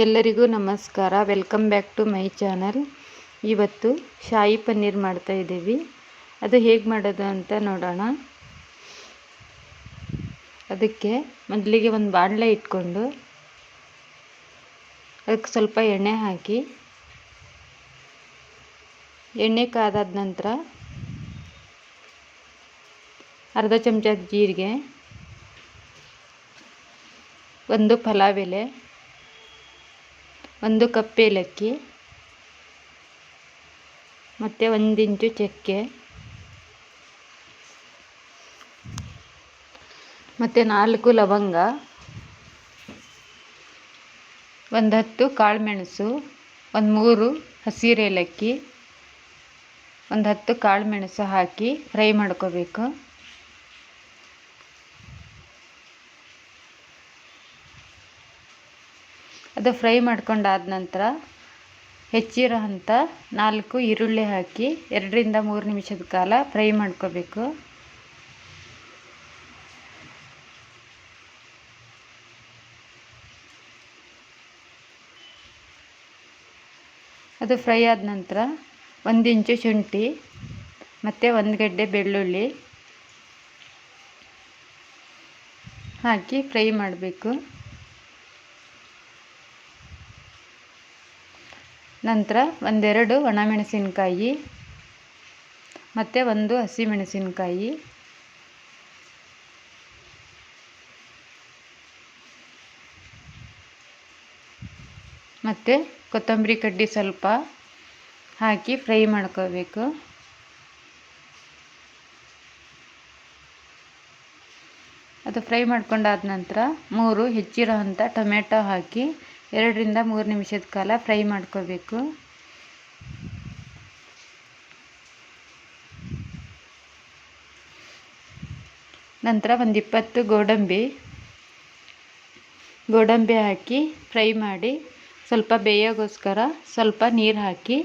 ಎಲ್ಲರಿಗೂ ನಮಸ್ಕಾರ. Welcome back to my channel ಇವತ್ತು ಶಾಯಿ ಪನ್ನೀರ್ ಮಾಡ್ತಾ ಇದ್ದೀವಿ. ಅದು ಹೇಗೆ ಮಾಡೋದು ಅಂತ ನೋಡೋಣ. ಅದಕ್ಕೆ ಮೊದಲಿಗೆ ಒಂದು ಬಾಣಲೆ ಇಟ್ಕೊಂಡು ಅದಕ್ಕೆ ಸ್ವಲ್ಪ ಎಣ್ಣೆ ಹಾಕಿ, ಎಣ್ಣೆ ಕಾದಾದ ನಂತರ ಅರ್ಧ ಚಮಚ ಜೀರಿಗೆ, ಒಂದು ಪಲಾವ್ ಎಲೆ ಒಂದು ಕಪ್ ಏಲಕ್ಕಿ, ಮತ್ತು ಒಂದು ಇಂಚು ಚಕ್ಕೆ, ಮತ್ತು ನಾಲ್ಕು ಲವಂಗ, ಒಂದು ಹತ್ತು ಕಾಳುಮೆಣಸು ಒಂದು ಮೂರು ಹಸಿರು ಏಲಕ್ಕಿ, ಒಂದು ಹತ್ತು ಕಾಳುಮೆಣಸು ಹಾಕಿ ಫ್ರೈ ಮಾಡ್ಕೋಬೇಕು. ಅದು ಫ್ರೈ ಮಾಡ್ಕೊಂಡಾದ ನಂತರ ಹೆಚ್ಚಿರೋ ಅಂಥ ನಾಲ್ಕು ಈರುಳ್ಳಿ ಹಾಕಿ ಎರಡರಿಂದ ಮೂರು ನಿಮಿಷದ ಕಾಲ ಫ್ರೈ ಮಾಡ್ಕೋಬೇಕು. ಅದು ಫ್ರೈ ಆದ ನಂತರ ಒಂದು ಇಂಚು ಶುಂಠಿ, ಮತ್ತು ಒಂದು ಗಡ್ಡೆ ಬೆಳ್ಳುಳ್ಳಿ ಹಾಕಿ ಫ್ರೈ ಮಾಡಬೇಕು. ನಂತರ ಒಂದೆರಡು ಒಣಮೆಣಸಿನಕಾಯಿ, ಮತ್ತು ಒಂದು ಹಸಿಮೆಣಸಿನಕಾಯಿ. ಮತ್ತು ಕೊತ್ತಂಬರಿ ಕಡ್ಡಿ ಸ್ವಲ್ಪ ಹಾಕಿ ಫ್ರೈ ಮಾಡ್ಕೋಬೇಕು. ಅದು ಫ್ರೈ ಮಾಡ್ಕೊಂಡಾದ ನಂತರ ಮೂರು ಹೆಚ್ಚಿರೋ ಅಂಥ ಟೊಮೆಟೊ ಹಾಕಿ ಎರಡರಿಂದ ಮೂರು ನಿಮಿಷದ ಕಾಲ ಫ್ರೈ ಮಾಡ್ಕೋಬೇಕು. ನಂತರ ಒಂದು ಇಪ್ಪತ್ತು ಗೋಡಂಬಿ ಗೋಡಂಬಿ ಹಾಕಿ ಫ್ರೈ ಮಾಡಿ ಸ್ವಲ್ಪ ಬೇಯೋಗೋಸ್ಕರ ಸ್ವಲ್ಪ ನೀರು ಹಾಕಿ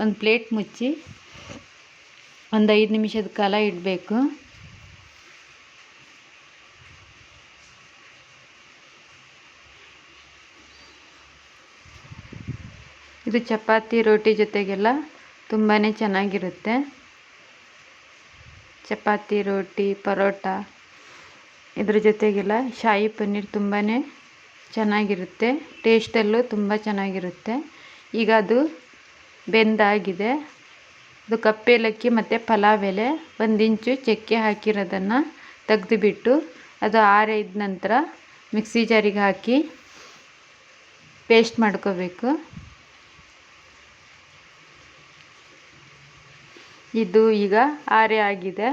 ಒಂದು ಪ್ಲೇಟ್ ಮುಚ್ಚಿ ಒಂದು ಐದು ನಿಮಿಷದ ಕಾಲ ಇಡಬೇಕು. ಇದು ಚಪಾತಿ ರೋಟಿ ಜೊತೆಗೆಲ್ಲ ತುಂಬಾ ಚೆನ್ನಾಗಿರುತ್ತೆ. ಚಪಾತಿ, ರೋಟಿ, ಪರೋಟ, ಇದ್ರ ಜೊತೆಗೆಲ್ಲ ಶಾಯಿ ಪನ್ನೀರ್ ತುಂಬಾ ಚೆನ್ನಾಗಿರುತ್ತೆ. ಟೇಸ್ಟಲ್ಲೂ ತುಂಬ ಚೆನ್ನಾಗಿರುತ್ತೆ. ಈಗ ಅದು ಬೆಂದಾಗಿದೆ. ಅದು ಕಪ್ಪೇಲಕ್ಕಿ ಮತ್ತು ಪಲಾವ್ ಎಲೆ ಒಂದು ಇಂಚು ಚಕ್ಕೆ ಹಾಕಿರೋದನ್ನು ತೆಗೆದುಬಿಟ್ಟು ಅದು ಆರೈದ ನಂತರ ಮಿಕ್ಸಿ ಜಾರಿಗೆ ಹಾಕಿ ಪೇಸ್ಟ್ ಮಾಡ್ಕೋಬೇಕು. ಇದು ಈಗ ಆರೆ ಆಗಿದೆ.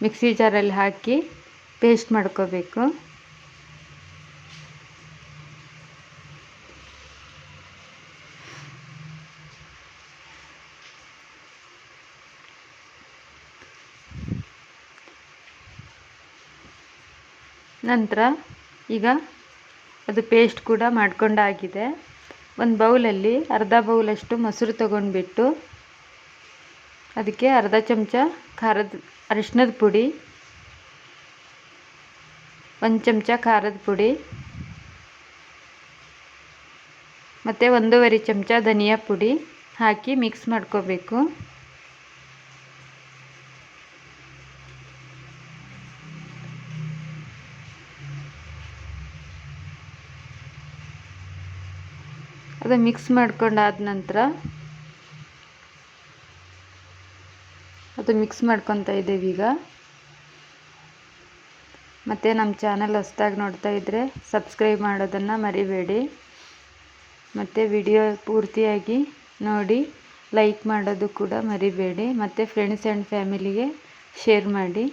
ಮಿಕ್ಸಿ ಜಾರಲ್ಲಿ ಹಾಕಿ ಪೇಸ್ಟ್ ಮಾಡ್ಕೋಬೇಕು. ನಂತರ ಈಗ ಅದು ಪೇಸ್ಟ್ ಕೂಡ ಮಾಡ್ಕೊಂಡಾಗಿದೆ. ಒಂದು ಬೌಲಲ್ಲಿ ಅರ್ಧ ಬೌಲಷ್ಟು ಮೊಸರು ತೊಗೊಂಡ್ಬಿಟ್ಟು ಅದಕ್ಕೆ ಅರ್ಧ ಚಮಚ ಖಾರದ ಅರಿಶಿನದ ಪುಡಿ, ಒಂದು ಚಮಚ ಖಾರದ ಪುಡಿ, ಮತ್ತು ಒಂದೂವರೆ ಚಮಚ ಧನಿಯಾ ಪುಡಿ ಹಾಕಿ ಮಿಕ್ಸ್ ಮಾಡ್ಕೋಬೇಕು. ಅದು ಮಿಕ್ಸ್ ಮಾಡ್ಕೊಂಡಾದ ನಂತರ ಅದು ಮಿಕ್ಸ್ ಮಾಡ್ಕೊತಾ ಇದ್ದೀವಿ ಈಗ. ಮತ್ತು ನಮ್ಮ ಚಾನಲ್ ಹೊಸ್ದಾಗಿ ನೋಡ್ತಾ ಇದ್ದರೆ ಸಬ್ಸ್ಕ್ರೈಬ್ ಮಾಡೋದನ್ನು ಮರಿಬೇಡಿ. ಮತ್ತು ವಿಡಿಯೋ ಪೂರ್ತಿಯಾಗಿ ನೋಡಿ ಲೈಕ್ ಮಾಡೋದು ಕೂಡ ಮರಿಬೇಡಿ. ಮತ್ತು ಫ್ರೆಂಡ್ಸ್ ಆ್ಯಂಡ್ ಫ್ಯಾಮಿಲಿಗೆ ಶೇರ್ ಮಾಡಿ.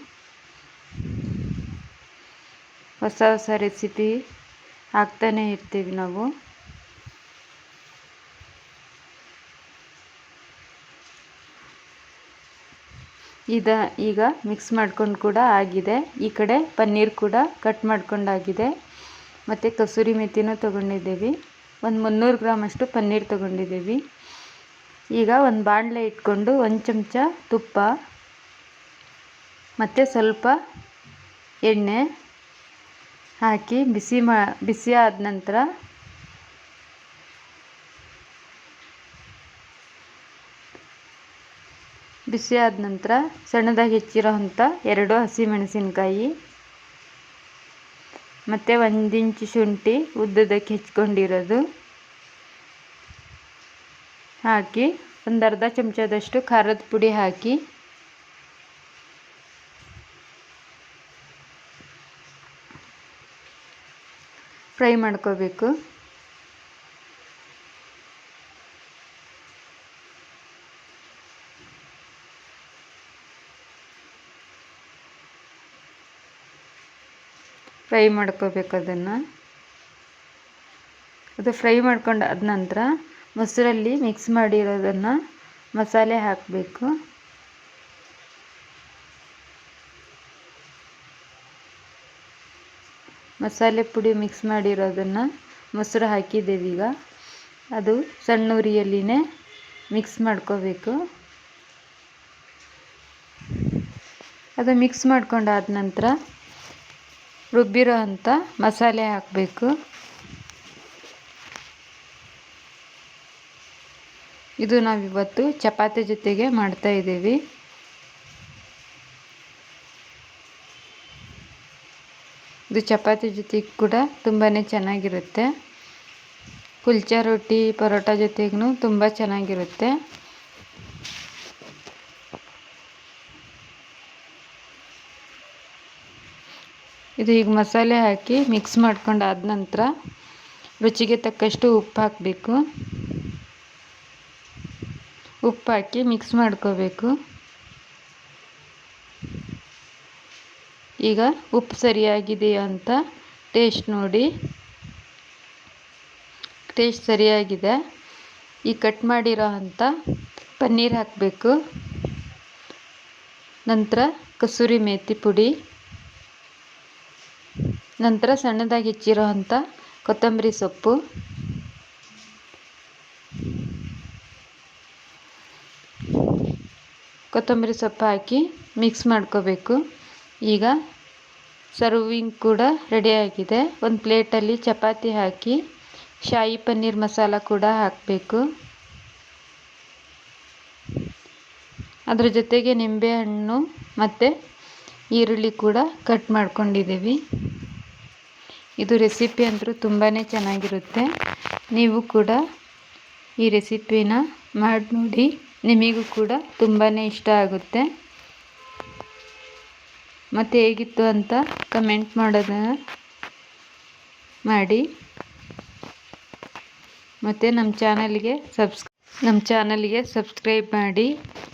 ಹೊಸ ಹೊಸ ರೆಸಿಪಿ ಹಾಕ್ತಾನೇ ಇರ್ತೀವಿ ನಾವು. ಇದ ಈಗ ಮಿಕ್ಸ್ ಮಾಡ್ಕೊಂಡು ಕೂಡ ಆಗಿದೆ. ಈ ಕಡೆ ಪನ್ನೀರ್ ಕೂಡ ಕಟ್ ಮಾಡ್ಕೊಂಡಾಗಿದೆ ಮತ್ತು ಕಸೂರಿ ಮೆಥಿನೂ ತೊಗೊಂಡಿದ್ದೀವಿ. ಒಂದು ಮುನ್ನೂರು ಗ್ರಾಮಷ್ಟು ಪನ್ನೀರ್ ತೊಗೊಂಡಿದ್ದೀವಿ. ಈಗ ಒಂದು ಬಾಣಲೆ ಇಟ್ಕೊಂಡು ಒಂದು ಚಮಚ ತುಪ್ಪ, ಮತ್ತು ಸ್ವಲ್ಪ ಎಣ್ಣೆ ಹಾಕಿ ಬಿಸಿ ಮಾ, ಬಿಸಿ ಆದ ನಂತರ ಬಿಸಿ ಆದ ನಂತರ ಸಣ್ಣದಾಗಿ ಹೆಚ್ಚಿರೋ ಅಂಥ ಎರಡು ಹಸಿಮೆಣಸಿನ್ಕಾಯಿ. ಮತ್ತು ಒಂದಿಂಚು ಶುಂಠಿ ಉದ್ದದಕ್ಕೆ ಹೆಚ್ಕೊಂಡಿರೋದು. ಹಾಕಿ ಒಂದು ಅರ್ಧ ಚಮಚದಷ್ಟು ಖಾರದ ಪುಡಿ ಹಾಕಿ. ಫ್ರೈ ಮಾಡ್ಕೋಬೇಕು. ಫ್ರೈ ಮಾಡ್ಕೋಬೇಕು ಅದನ್ನು. ಅದು ಫ್ರೈ ಮಾಡ್ಕೊಂಡು ಆದ ನಂತರ ಮೊಸರಲ್ಲಿ ಮಿಕ್ಸ್ ಮಾಡಿರೋದನ್ನು ಮಸಾಲೆ ಹಾಕಬೇಕು. ಮಸಾಲೆ ಪುಡಿ ಮಿಕ್ಸ್ ಮಾಡಿರೋದನ್ನು ಮೊಸರು ಹಾಕಿದ್ದೇವೆ ಈಗ. ಅದು ಸಣ್ಣ ಉರಿಯಲ್ಲಿನೇ ಮಿಕ್ಸ್ ಮಾಡ್ಕೋಬೇಕು. ಅದು ಮಿಕ್ಸ್ ಮಾಡ್ಕೊಂಡಾದ ನಂತರ ರುಬ್ಬಿರೋ ಅಂಥ ಮಸಾಲೆ ಹಾಕಬೇಕು. ಇದು ನಾವಿವತ್ತು ಚಪಾತಿ ಜೊತೆಗೆ ಮಾಡ್ತಾ ಇದ್ದೀವಿ. ಇದು ಚಪಾತಿ ಜೊತೆಗೆ ಕೂಡ ತುಂಬಾ ಚೆನ್ನಾಗಿರುತ್ತೆ. ಕುಲ್ಚಾ ರೊಟ್ಟಿ ಪರೋಟ ಜೊತೆಗೂ ತುಂಬ ಚೆನ್ನಾಗಿರುತ್ತೆ. ಇದು ಈಗ ಮಸಾಲೆ ಹಾಕಿ ಮಿಕ್ಸ್ ಮಾಡ್ಕೊಂಡು ಆದ ನಂತರ ರುಚಿಗೆ ತಕ್ಕಷ್ಟು ಉಪ್ಪು ಹಾಕಬೇಕು. ಉಪ್ಪು ಹಾಕಿ ಮಿಕ್ಸ್ ಮಾಡ್ಕೋಬೇಕು. ಈಗ ಉಪ್ಪು ಸರಿಯಾಗಿದೆಯಾ ಅಂತ ಟೇಸ್ಟ್ ನೋಡಿ. ಟೇಸ್ಟ್ ಸರಿಯಾಗಿದೆ. ಈ ಕಟ್ ಮಾಡಿರೋ ಅಂಥ ಪನ್ನೀರ್ ಹಾಕಬೇಕು. ನಂತರ ಕಸೂರಿ ಮೇಥಿ ಪುಡಿ. ನಂತರ ಸಣ್ಣದಾಗಿ ಹೆಚ್ಚಿರೋ ಅಂಥ ಕೊತ್ತಂಬರಿ ಸೊಪ್ಪು. ಕೊತ್ತಂಬರಿ ಸೊಪ್ಪು ಹಾಕಿ ಮಿಕ್ಸ್ ಮಾಡ್ಕೋಬೇಕು. ಈಗ ಸರ್ವಿಂಗ್ ಕೂಡ ರೆಡಿಯಾಗಿದೆ ಒಂದು ಪ್ಲೇಟಲ್ಲಿ ಚಪಾತಿ ಹಾಕಿ ಶಾಹಿ ಪನ್ನೀರ್ ಮಸಾಲ ಕೂಡ ಹಾಕಬೇಕು. ಅದರ ಜೊತೆಗೆ ನಿಂಬೆಹಣ್ಣು ಮತ್ತು ಈರುಳ್ಳಿ ಕೂಡ ಕಟ್ ಮಾಡ್ಕೊಂಡಿದ್ದೀವಿ. ಇದು ರೆಸಿಪಿ ಅಂತೂ ತುಂಬಾ ಚೆನ್ನಾಗಿರುತ್ತೆ. ನೀವು ಕೂಡ ಈ ರೆಸಿಪಿನ ಮಾಡಿ ನೋಡಿ ನಿಮಗೂ ಕೂಡ ತುಂಬಾ ಇಷ್ಟ ಆಗುತ್ತೆ. ಮತ್ತು ಹೇಗಿತ್ತು ಅಂತ ಕಮೆಂಟ್ ಮಾಡೋದನ್ನು ಮಾಡಿ. ಮತ್ತು ನಮ್ಮ ಚಾನಲ್ಗೆ ಸಬ್ಸ್ ನಮ್ಮ ಚಾನಲ್ಗೆ ಸಬ್ಸ್ಕ್ರೈಬ್ ಮಾಡಿ.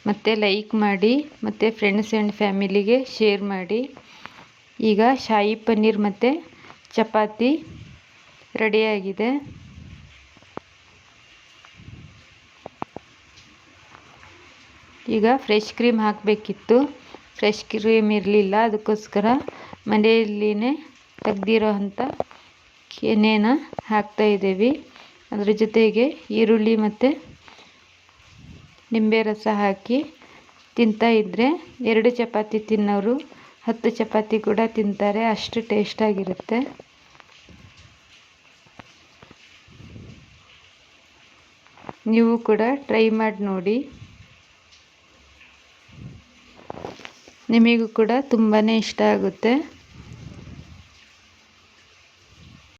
ಮತ್ತು ಲೈಕ್ ಮಾಡಿ. ಮತ್ತು ಫ್ರೆಂಡ್ಸ್ ಆ್ಯಂಡ್ ಫ್ಯಾಮಿಲಿಗೆ ಶೇರ್ ಮಾಡಿ. ಈಗ ಶಾಹಿ ಪನ್ನೀರ್ ಮತ್ತು ಚಪಾತಿ ರೆಡಿಯಾಗಿದೆ. ಈಗ ಫ್ರೆಶ್ ಕ್ರೀಮ್ ಹಾಕಬೇಕಿತ್ತು. ಫ್ರೆಶ್ ಕ್ರೀಮ್ ಇರಲಿಲ್ಲ, ಅದಕ್ಕೋಸ್ಕರ ಮನೆಯಲ್ಲಿನೇ ತೆಗ್ದಿರೋ ಅಂಥ ಕೆನೆನ ಹಾಕ್ತಾಯಿದ್ದೀವಿ ಅದ್ರ ಜೊತೆಗೆ ಈರುಳ್ಳಿ ಮತ್ತು ನಿಂಬೆ ರಸ ಹಾಕಿ ತಿಂತಾ ಇದ್ದರೆ ಎರಡು ಚಪಾತಿ ತಿನ್ನೋರು ಹತ್ತು ಚಪಾತಿ ಕೂಡ ತಿಂತಾರೆ, ಅಷ್ಟು ಟೇಸ್ಟಾಗಿರುತ್ತೆ ನೀವು ಕೂಡ ಟ್ರೈ ಮಾಡಿ ನೋಡಿ. ನಿಮಗೂ ಕೂಡ ತುಂಬಾ ಇಷ್ಟ ಆಗುತ್ತೆ.